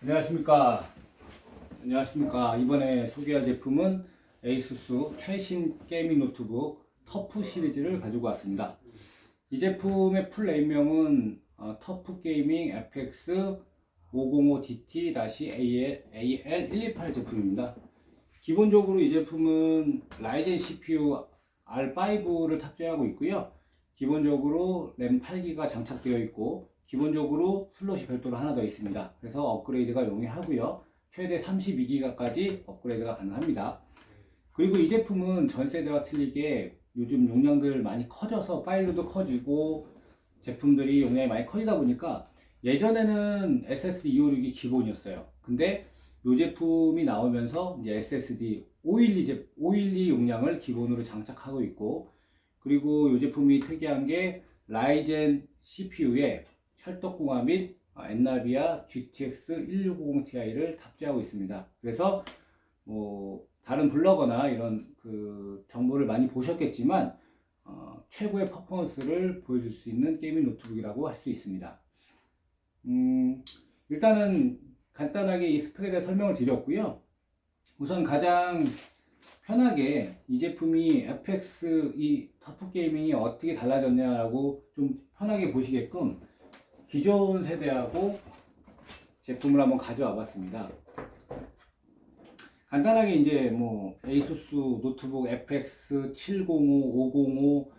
안녕하십니까. 안녕하십니까. 이번에 소개할 제품은 에이수스 최신 게이밍 노트북 터프 시리즈를 가지고 왔습니다. 이 제품의 풀 네임명은 어, 터프 게이밍 FX 505DT-AL128 제품입니다. 기본적으로 이 제품은 라이젠 CPU R5를 탑재하고 있고요. 기본적으로 램 8기가 장착되어 있고 기본적으로 슬롯이 별도로 하나 더 있습니다. 그래서 업그레이드가 용이하고요. 최대 32기가까지 업그레이드가 가능합니다. 그리고 이 제품은 전 세대와 틀리게 요즘 용량들 많이 커져서 파일도 커지고 제품들이 용량이 많이 커지다 보니까 예전에는 SSD 256이 기본이었어요. 근데 이 제품이 나오면서 이제 SSD 512, 제, 512 용량을 기본으로 장착하고 있고 그리고 이 제품이 특이한 게 라이젠 CPU에 찰떡궁합 및 엔나비아 GTX 1650ti를 탑재하고 있습니다. 그래서 뭐 다른 블로거나 이런 그 정보를 많이 보셨겠지만 어, 최고의 퍼포먼스를 보여줄 수 있는 게이밍 노트북이라고 할 수 있습니다. 음, 일단은 간단하게 이 스펙에 대해 설명을 드렸고요. 우선 가장 편하게 이 제품이 FX 이 터프 게이밍이 어떻게 달라졌냐라고 좀 편하게 보시게끔 기존 세대하고 제품을 한번 가져와 봤습니다. 간단하게 이제 뭐 에이수스 노트북 FX 705, 505,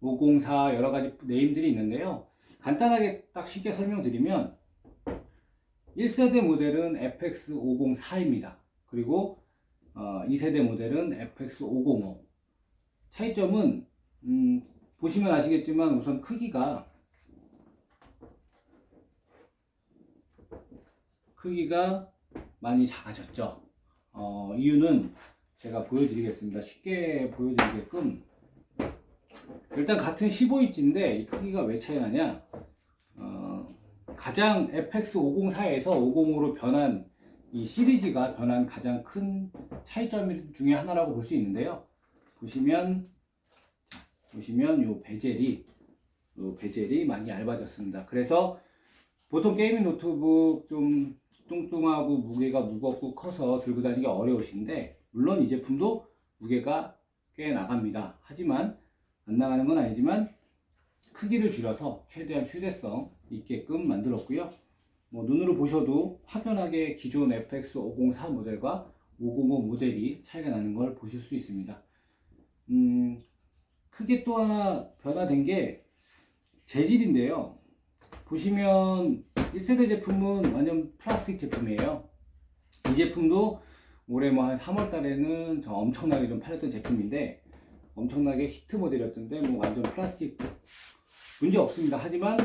504 여러 가지 네임들이 있는데요. 간단하게 딱 쉽게 설명드리면 1세대 모델은 FX 504입니다. 그리고 어, 2세대 모델은 FX 505. 차이점은 음, 보시면 아시겠지만 우선 크기가 크기가 많이 작아졌죠. 어, 이유는 제가 보여드리겠습니다. 쉽게 보여드리게끔 일단 같은 15인치인데 이 크기가 왜 차이 나냐? 어, 가장 FX 504에서 505로 변한 이 시리즈가 변한 가장 큰 차이점 중에 하나라고 볼 수 있는데요. 보시면 자, 보시면 요 베젤이 요 베젤이 많이 얇아졌습니다. 그래서 보통 게이밍 노트북 좀 뚱뚱하고 무게가 무겁고 커서 들고 다니기 어려우신데 물론 이 제품도 무게가 꽤 나갑니다. 하지만 안 나가는 건 아니지만 크기를 줄여서 최대한 휴대성 있게끔 만들었고요. 뭐 눈으로 보셔도 확연하게 기존 FX 504 모델과 505 모델이 차이가 나는 걸 보실 수 있습니다. 음, 크게 또 하나 변화된 게 재질인데요. 보시면 1세대 제품은 완전 플라스틱 제품이에요. 이 제품도 올해 뭐 한 3월 달에는 저 엄청나게 좀 팔렸던 제품인데 엄청나게 히트 모델이었던데 뭐 완전 플라스틱 문제 없습니다. 하지만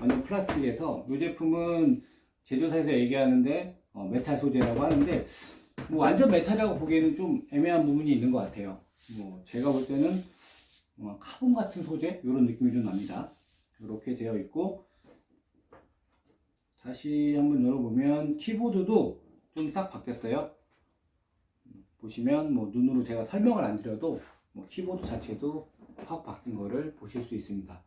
완전 플라스틱에서 이 제품은 제조사에서 얘기하는데 어, 메탈 소재라고 하는데 뭐 완전 메탈이라고 보기에는 좀 애매한 부분이 있는 것 같아요. 뭐 제가 볼 때는 어, 카본 같은 소재 이런 느낌이 좀 납니다. 이렇게 되어 있고 다시 한번 열어보면 키보드도 좀 싹 바뀌었어요. 보시면 뭐 눈으로 제가 설명을 안 드려도 뭐 키보드 자체도 확 바뀐 거를 보실 수 있습니다.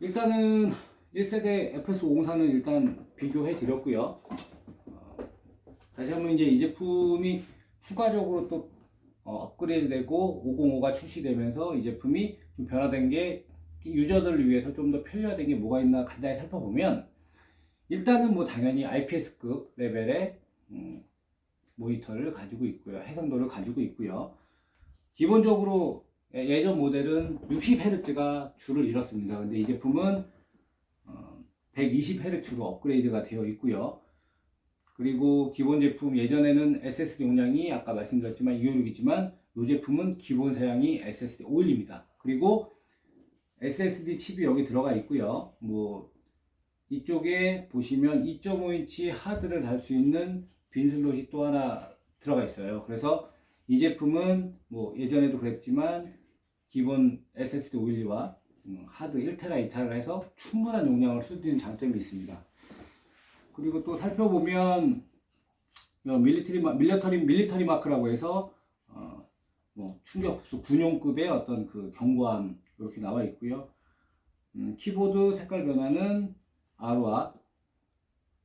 일단은 1세대 FS504는 일단 비교해 드렸고요. 어, 다시 한번 이제 이 제품이 추가적으로 또 어, 업그레이드 되고 505가 출시되면서 이 제품이 좀 변화된 게 유저들을 위해서 좀 더 편리화된 게 뭐가 있나 간단히 살펴보면 일단은 뭐 당연히 IPS급 레벨의 음, 모니터를 가지고 있고요. 해상도를 가지고 있고요. 기본적으로 예- 예전 모델은 60Hz가 줄을 잃었습니다. 근데 이 제품은 어, 120Hz로 업그레이드가 되어 있고요. 그리고 기본 제품 예전에는 SSD 용량이 아까 말씀드렸지만 256이지만 이 제품은 기본 사양이 SSD 512입니다. 그리고 SSD 칩이 여기 들어가 있고요. 뭐 이쪽에 보시면 2.5인치 하드를 달 수 있는 빈 슬롯이 또 하나 들어가 있어요. 그래서 이 제품은 뭐 예전에도 그랬지만 기본 SSD 512와 음, 하드 1테라, 2테라를 해서 충분한 용량을 쓸 수 있는 장점이 있습니다. 그리고 또 살펴보면 어, 밀리터리 마- 밀리터리 밀리터리 마크라고 해서 어, 뭐 충격 흡수 군용급의 어떤 그 경고함 이렇게 나와 있고요. 음, 키보드 색깔 변화는 R와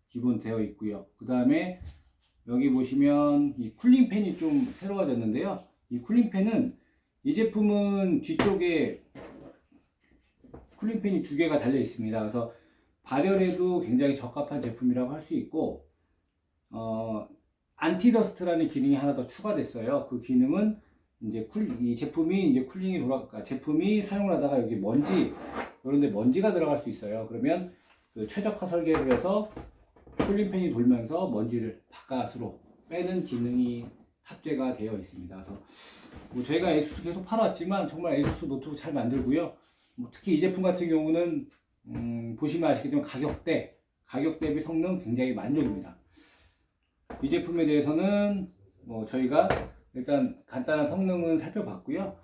기본 되어 있고요. 그 다음에 여기 보시면 이 쿨링팬이 좀 새로워졌는데요. 이 쿨링팬은 이 제품은 뒤쪽에 쿨링팬이 두 개가 달려 있습니다. 그래서 발열에도 굉장히 적합한 제품이라고 할 수 있고 어, 안티더스트라는 기능이 하나 더 추가됐어요. 그 기능은 이제 쿨, 이 제품이 이제 쿨링이 돌아, 그러니까 제품이 사용을 하다가 여기 먼지, 그런데 먼지가 들어갈 수 있어요. 그러면 그 최적화 설계를 해서 쿨링팬이 돌면서 먼지를 바깥으로 빼는 기능이 탑재가 되어 있습니다. 그래서 뭐 저희가 에이수스 계속 팔아왔지만 정말 에이수스 노트북 잘 만들고요. 뭐 특히 이 제품 같은 경우는 음, 보시면 아시겠지만 가격대, 가격 대비 성능 굉장히 만족입니다. 이 제품에 대해서는 뭐 저희가 일단 간단한 성능은 살펴봤고요.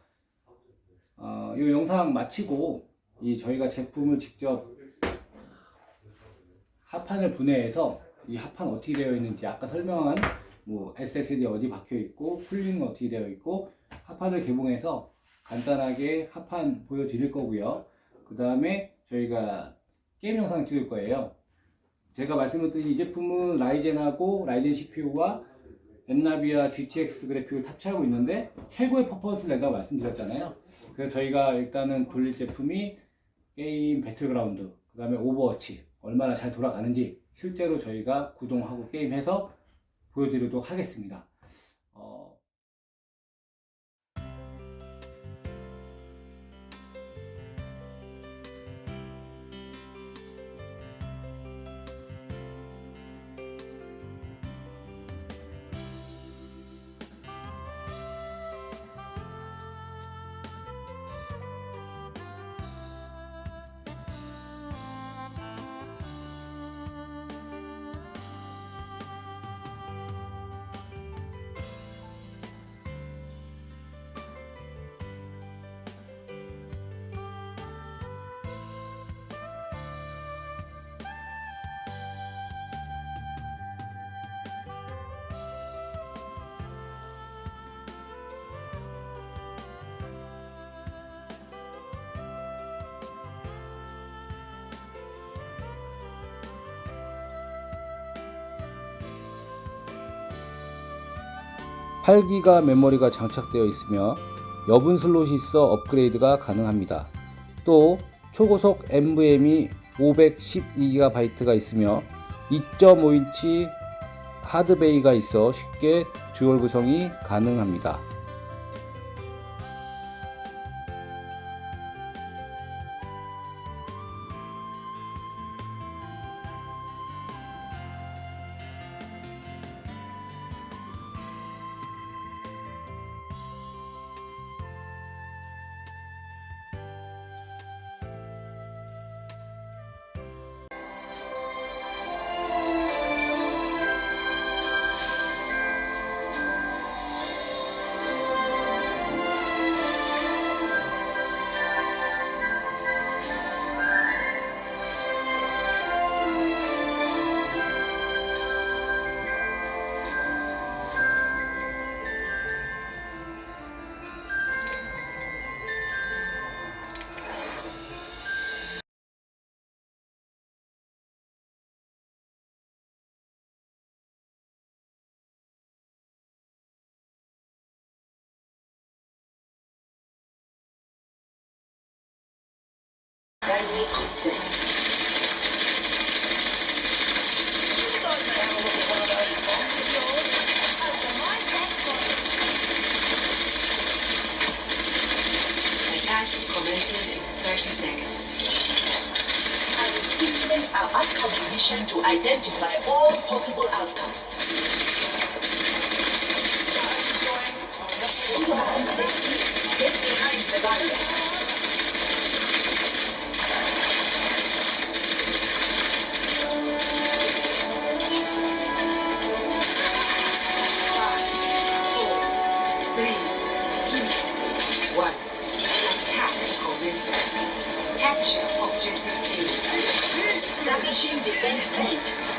어, 이 영상 마치고 이 저희가 제품을 직접 합판을 분해해서 이 합판 어떻게 되어 있는지 아까 설명한 뭐 SSD 어디 박혀 있고 쿨링은 어떻게 되어 있고 합판을 개봉해서 간단하게 합판 보여드릴 거고요. 그 다음에 저희가 게임 영상 찍을 거예요. 제가 말씀드렸듯이 이 제품은 라이젠하고 라이젠 CPU와 엔나비아 GTX 그래픽을 탑재하고 있는데 최고의 퍼포먼스를 내가 말씀드렸잖아요. 그래서 저희가 일단은 돌릴 제품이 게임 배틀그라운드, 그 다음에 오버워치 얼마나 잘 돌아가는지 실제로 저희가 구동하고 게임해서 보여드리도록 하겠습니다. 어, (8 기가) 메모리가 장착되어 있으며 여분 슬롯이 있어 업그레이드가 가능합니다. 또 초고속 NVMe 512GB가 있으며 2.5인치 하드베이가 있어 쉽게 듀얼 구성이 가능합니다. Attack commences in 30 seconds. I will simulate our mission to identify all possible outcomes. Get behind the. Capture objective A. Establishing defense point.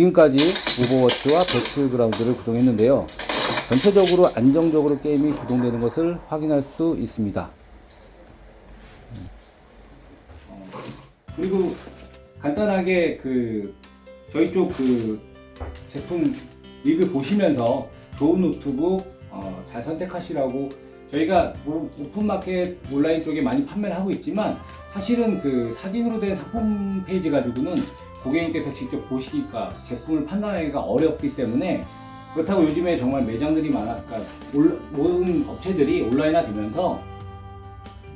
지금까지 오버워치와 배틀그라운드를 구동했는데요. 전체적으로 안정적으로 게임이 구동되는 것을 확인할 수 있습니다. 그리고 간단하게 그 저희 쪽 그 제품 리뷰 보시면서 좋은 노트북 어, 잘 선택하시라고 저희가 뭐 오픈마켓 온라인 쪽에 많이 판매를 하고 있지만 사실은 그 사진으로 된 상품 페이지 가지고는 고객님께서 직접 보시기가 제품을 판단하기가 어렵기 때문에 그렇다고 요즘에 정말 매장들이 많아 그러니까 올- 모든 업체들이 온라인화 되면서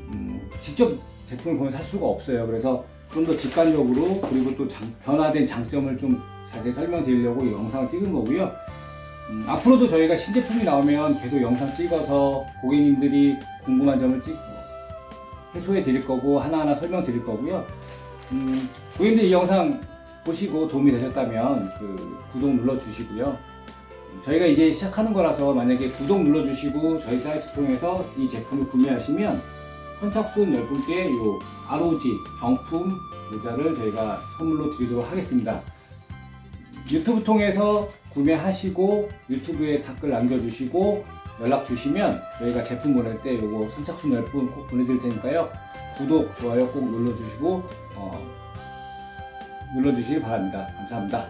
음, 직접 제품을 보면 살 수가 없어요. 그래서 좀 더 직관적으로 그리고 또 장- 변화된 장점을 좀 자세히 설명드리려고 이 영상을 찍은 거고요. 음, 앞으로도 저희가 신제품이 나오면 계속 영상 찍어서 고객님들이 궁금한 점을 찍 해소해 드릴 거고 하나하나 설명 드릴 거고요. 음, 고객님들 이 영상 보시고 도움이 되셨다면 그 구독 눌러 주시고요. 저희가 이제 시작하는 거라서 만약에 구독 눌러 주시고 저희 사이트 통해서 이 제품을 구매하시면 선착순 10분께 요 ROG 정품 모자를 저희가 선물로 드리도록 하겠습니다. 유튜브 통해서 구매하시고 유튜브에 댓글 남겨주시고 연락 주시면 저희가 제품 보낼 때 요거 선착순 10분 꼭 보내드릴 테니까요. 구독, 좋아요 꼭 눌러주시고 어, 눌러주시기 바랍니다. 감사합니다.